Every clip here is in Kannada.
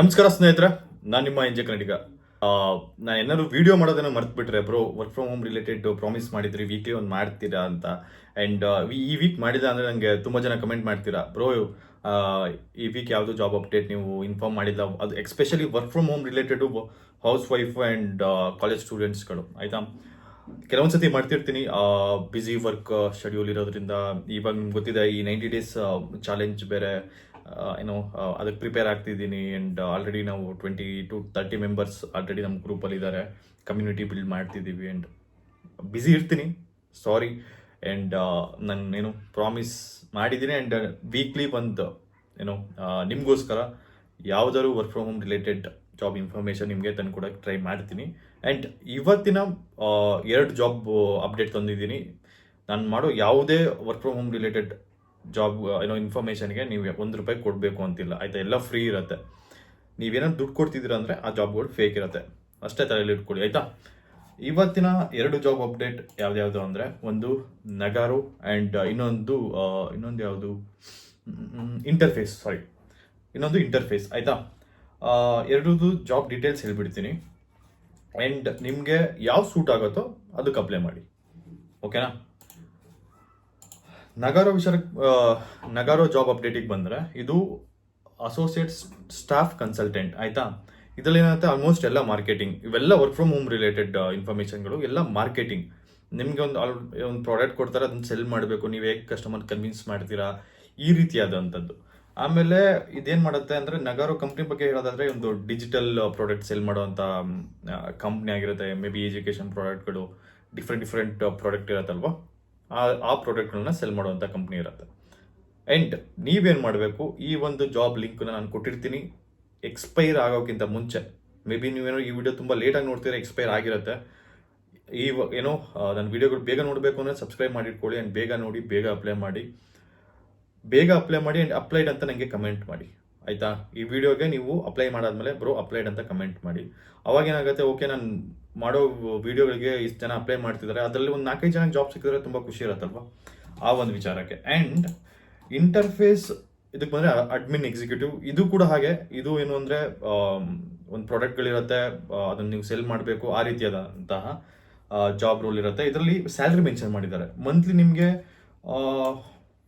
ನಮಸ್ಕಾರ ಸ್ನೇಹಿತರೆ, ನಾನು ನಿಮ್ಮ ಎಂಜೆ ಕನ್ನಡಿಗ. ನಾನು ಏನಾದ್ರು ವಿಡಿಯೋ ಮಾಡೋದನ್ನ ಮರ್ತ್ಬಿಟ್ರೆ bro work from home related promise ಮಾಡಿದ್ರಿ ವೀಕ್ಲಿ ಒಂದು ಮಾಡ್ತೀರಾ ಅಂತ. ಆ್ಯಂಡ್ ಈ ವೀಕ್ ಮಾಡಿಲ್ಲ ಅಂದರೆ ನನಗೆ ತುಂಬ ಜನ ಕಮೆಂಟ್ ಮಾಡ್ತೀರಾ ಬ್ರೋ ಈ ವೀಕ್ ಯಾವುದು ಜಾಬ್ ಅಪ್ಡೇಟ್ ನೀವು ಇನ್ಫಾರ್ಮ್ ಮಾಡಿಲ್ಲ? ಅದು especially work from home related housewife and college ಸ್ಟೂಡೆಂಟ್ಸ್ಗಳು ಆಯಿತಾ? ಕೆಲವೊಂದು ಸತಿ ಮಾಡ್ತಿರ್ತೀನಿ ಬ್ಯುಸಿ ವರ್ಕ್ ಶೆಡ್ಯೂಲ್ ಇರೋದ್ರಿಂದ. ಇವಾಗ ನಿಮ್ಗೆ ಗೊತ್ತಿದೆ, ಈ ನೈಂಟಿ ಡೇಸ್ ಚಾಲೆಂಜ್ ಬೇರೆ ಏನೋ ಆ, ಅದಕ್ಕೆ ಪ್ರಿಪೇರ್ ಆಗ್ತಿದ್ದೀನಿ ಆ್ಯಂಡ್ ಆಲ್ರೆಡಿ ನಾವು twenty to thirty members already ನಮ್ಮ ಗ್ರೂಪಲ್ಲಿ ಇದ್ದಾರೆ ಕಮ್ಯುನಿಟಿ ಬಿಲ್ಡ್ ಮಾಡ್ತಿದ್ದೀವಿ ಆ್ಯಂಡ್ ಬ್ಯುಸಿ ಇರ್ತೀನಿ. ಸಾರಿ ಆ್ಯಂಡ್ ನಾನು ಏನು ಪ್ರಾಮಿಸ್ ಮಾಡಿದ್ದೀನಿ ಆ್ಯಂಡ್ ವೀಕ್ಲಿ ಒಂದು ಏನೋ ನಿಮಗೋಸ್ಕರ ಯಾವುದಾದ್ರು work from home related job information ನಿಮಗೆ ತಂದು ಕೊಡೋಕ್ಕೆ ಟ್ರೈ ಮಾಡ್ತೀನಿ. ಆ್ಯಂಡ್ ಇವತ್ತಿನ ಎರಡು ಜಾಬ್ ಅಪ್ಡೇಟ್ ತಂದಿದ್ದೀನಿ. ನಾನು ಮಾಡೋ ಯಾವುದೇ work from home related job ಏನೋ ಇನ್ಫಾರ್ಮೇಷನ್ಗೆ ನೀವು ಒಂದು ರೂಪಾಯಿ ಕೊಡಬೇಕು ಅಂತಿಲ್ಲ. ಆಯಿತಾ? ಎಲ್ಲ ಫ್ರೀ ಇರುತ್ತೆ. ನೀವೇನಾದ್ರು ದುಡ್ಡು ಕೊಡ್ತಿದ್ದೀರ ಅಂದರೆ ಆ ಜಾಬ್ಗಳು ಫೇಕ್ ಇರುತ್ತೆ. ಅಷ್ಟೇ ತಲೆಯಲ್ಲಿ ಇಟ್ಕೊಳ್ಳಿ, ಆಯಿತಾ? ಇವತ್ತಿನ ಎರಡು ಜಾಬ್ ಅಪ್ಡೇಟ್ ಯಾವ್ದ್ಯಾವುದು ಅಂದರೆ, ಒಂದು ನಗಾರು ಆ್ಯಂಡ್ ಇನ್ನೊಂದು ಇನ್ನೊಂದು ಯಾವುದು? ಇಂಟರ್ಫೇಸ್ ಸಾರಿ ಇನ್ನೊಂದು ಇಂಟರ್ಫೇಸ್ ಆಯಿತಾ? ಎರಡದು ಜಾಬ್ ಡೀಟೇಲ್ಸ್ ಹೇಳ್ಬಿಡ್ತೀನಿ. ಆ್ಯಂಡ್ ನಿಮಗೆ ಯಾವ ಸೂಟ್ ಆಗುತ್ತೋ ಅದಕ್ಕೆ ಅಪ್ಲೈ ಮಾಡಿ. ಓಕೆನಾ ನಗಾರೋ ವಿಚಾರ ನಗಾರೋ ಜಾಬ್ ಅಪ್ಡೇಟಿಗೆ ಬಂದರೆ ಇದು ಅಸೋಸಿಯೇಟ್ ಸ್ಟಾಫ್ ಕನ್ಸಲ್ಟೆಂಟ್ ಆಯಿತಾ? ಇದರಲ್ಲಿ ಏನಾಗುತ್ತೆ? ಆಲ್ಮೋಸ್ಟ್ ಎಲ್ಲ ಮಾರ್ಕೆಟಿಂಗ್ ಇವೆಲ್ಲ ವರ್ಕ್ ಫ್ರಮ್ ಹೋಮ್ ರಿಲೇಟೆಡ್ ಇನ್ಫಾರ್ಮೇಷನ್ಗಳು ಎಲ್ಲ ಮಾರ್ಕೆಟಿಂಗ್ ನಿಮಗೆ ಒಂದು ಒಂದು ಪ್ರಾಡಕ್ಟ್ ಕೊಡ್ತಾರೆ, ಅದನ್ನ ಸೆಲ್ ಮಾಡಬೇಕು, ನೀವು ಹೇಗೆ ಕಸ್ಟಮರ್ ಕನ್ವಿನ್ಸ್ ಮಾಡ್ತೀರಾ? ಈ ರೀತಿಯಾದಂಥದ್ದು ಆಮೇಲೆ ಇದೇನು ಮಾಡುತ್ತೆ ಅಂದರೆ, ನಗಾರೋ ಕಂಪ್ನಿ ಬಗ್ಗೆ ಹೇಳೋದಾದ್ರೆ, ಒಂದು ಡಿಜಿಟಲ್ ಪ್ರಾಡಕ್ಟ್ ಸೆಲ್ ಮಾಡುವಂಥ ಕಂಪ್ನಿ ಆಗಿರುತ್ತೆ ಮೇ ಬಿ ಎಜುಕೇಷನ್ ಪ್ರಾಡಕ್ಟ್ಗಳು ಡಿಫ್ರೆಂಟ್ ಡಿಫ್ರೆಂಟ್ ಪ್ರಾಡಕ್ಟ್ ಇರುತ್ತಲ್ವಾ? ಆ ಆ ಪ್ರಾಡಕ್ಟ್ಗಳನ್ನ ಸೆಲ್ ಮಾಡುವಂಥ ಕಂಪ್ನಿ ಇರುತ್ತೆ. ಆ್ಯಂಡ್ ನೀವೇನು ಮಾಡಬೇಕು? ಈ ಒಂದು ಜಾಬ್ ಲಿಂಕ್ನ ನಾನು ಕೊಟ್ಟಿರ್ತೀನಿ. ಎಕ್ಸ್ಪೈರ್ ಆಗೋಕ್ಕಿಂತ ಮುಂಚೆ. ಮೇ ಬಿ ನೀವೇನೋ ಈ ವಿಡಿಯೋ ತುಂಬ ಲೇಟಾಗಿ ನೋಡ್ತೀರಾ ಎಕ್ಸ್ಪೈರ್ ಆಗಿರುತ್ತೆ. ಈ ಏನೋ ನನ್ನ ವಿಡಿಯೋಗಳು ಬೇಗ ನೋಡಬೇಕು ಅಂದರೆ ಸಬ್ಸ್ಕ್ರೈಬ್ ಮಾಡಿಟ್ಕೊಳ್ಳಿ ಆ್ಯಂಡ್ ಬೇಗ ನೋಡಿ, ಬೇಗ ಅಪ್ಲೈ ಮಾಡಿ. ಬೇಗ ಅಪ್ಲೈ ಮಾಡಿ ಆ್ಯಂಡ್ ಅಪ್ಲೈಡ್ ಅಂತ ನನಗೆ ಕಮೆಂಟ್ ಮಾಡಿ. ಆಯಿತಾ? ಈ ವಿಡಿಯೋಗೆ ನೀವು ಅಪ್ಲೈ ಮಾಡಾದ್ಮೇಲೆ ಬ್ರೋ ಅಪ್ಲೈಡ್ ಅಂತ ಕಮೆಂಟ್ ಮಾಡಿ. ಅವಾಗ ಏನಾಗುತ್ತೆ ಓಕೆ ನಾನು ಮಾಡೋ ವಿಡಿಯೋಗಳಿಗೆ ಇಷ್ಟು ಜನ ಅಪ್ಲೈ ಮಾಡ್ತಿದ್ದಾರೆ ಅದರಲ್ಲಿ ಒಂದು ನಾಲ್ಕೈದು ಜನ ಜಾಬ್ ಸಿಕ್ಕಿದ್ರೆ ತುಂಬ ಖುಷಿ ಇರುತ್ತಲ್ವ? ಆ ಒಂದು ವಿಚಾರಕ್ಕೆ. ಆ್ಯಂಡ್ ಇಂಟರ್ಫೇಸ್ ಇದಕ್ಕೆ ಬಂದರೆ ಅಡ್ಮಿನ್ ಎಕ್ಸಿಕ್ಯೂಟಿವ್ ಇದು ಕೂಡ ಹಾಗೆ, ಇದು ಏನು ಅಂದರೆ ಒಂದು ಪ್ರಾಡಕ್ಟ್ಗಳಿರುತ್ತೆ ಅದನ್ನು ನೀವು ಸೆಲ್ ಮಾಡಬೇಕು, ಆ ರೀತಿಯಾದಂತಹ ಜಾಬ್ ರೋಲ್ ಇರುತ್ತೆ. ಇದರಲ್ಲಿ ಸ್ಯಾಲ್ರಿ ಮೆನ್ಷನ್ ಮಾಡಿದ್ದಾರೆ. ಮಂತ್ಲಿ ನಿಮಗೆ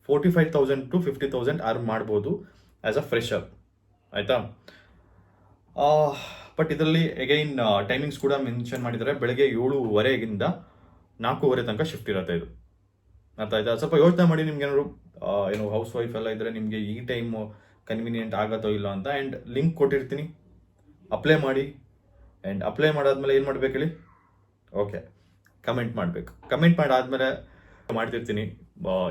forty five thousand to fifty thousand earn ಮಾಡ್ಬೋದು. ಆ್ಯಸ್ ಅ ಅಪ್ ಆಯಿತಾ? ಬಟ್ ಇದರಲ್ಲಿ ಎಗೈನ್ ಟೈಮಿಂಗ್ಸ್ ಕೂಡ ಮೆನ್ಷನ್ ಮಾಡಿದ್ದಾರೆ. ಬೆಳಗ್ಗೆ ಏಳುವರೆಗಿಂದ ನಾಲ್ಕೂವರೆ ತನಕ ಶಿಫ್ಟ್ ಇರುತ್ತೆ ಇದು. ಅರ್ಥ ಆಯ್ತಾ? ಸ್ವಲ್ಪ ಯೋಚನೆ ಮಾಡಿ ನಿಮ್ಗೆ ಏನಾದ್ರು ಏನು ಹೌಸ್ ವೈಫ್ ಎಲ್ಲ ಇದ್ದರೆ ನಿಮಗೆ ಈ ಟೈಮ್ ಕನ್ವೀನಿಯೆಂಟ್ ಆಗತ್ತೋ ಇಲ್ಲ ಅಂತ ಆ್ಯಂಡ್ ಲಿಂಕ್ ಕೊಟ್ಟಿರ್ತೀನಿ. ಅಪ್ಲೈ ಮಾಡಿ. ಆ್ಯಂಡ್ ಅಪ್ಲೈ ಮಾಡಾದ್ಮೇಲೆ ಏನು ಮಾಡ್ಬೇಕು ಹೇಳಿ? ಓಕೆ ಕಮೆಂಟ್ ಮಾಡಬೇಕು. ಕಮೆಂಟ್ ಮಾಡಾದ್ಮೇಲೆ ಮಾಡ್ತಿರ್ತೀನಿ.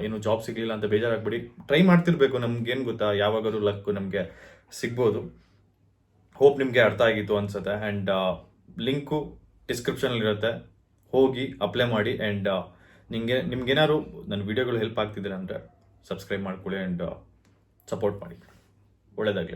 ಏನು ಜಾಬ್ ಸಿಗಲಿಲ್ಲ ಅಂತ ಬೇಜಾರಾಗ್ಬಿಡಿ. ಟ್ರೈ ಮಾಡ್ತಿರ್ಬೇಕು, ನಮ್ಗೇನು ಗೊತ್ತಾ? ಯಾವಾಗಾದ್ರೂ ಲಕ್ ನಮಗೆ ಸಿಗ್ಬೋದು. ಹೋಪ್ ನಿಮಗೆ ಅರ್ಥ ಆಗಿತ್ತು ಅನ್ಸುತ್ತೆ. ಆ್ಯಂಡ್ ಲಿಂಕು ಡಿಸ್ಕ್ರಿಪ್ಷನಲ್ಲಿರುತ್ತೆ ಹೋಗಿ ಅಪ್ಲೈ ಮಾಡಿ ಆ್ಯಂಡ್ ನಿಮಗೆ ನಿಮ್ಗೇನಾದ್ರು ನನ್ನ ವಿಡಿಯೋಗಳು ಹೆಲ್ಪ್ ಆಗ್ತಿದ್ರೆ ಅಂದರೆ ಸಬ್ಸ್ಕ್ರೈಬ್ ಮಾಡ್ಕೊಳ್ಳಿ ಆ್ಯಂಡ್ ಸಪೋರ್ಟ್ ಮಾಡಿ. ಒಳ್ಳೆಯದಾಗಲಿ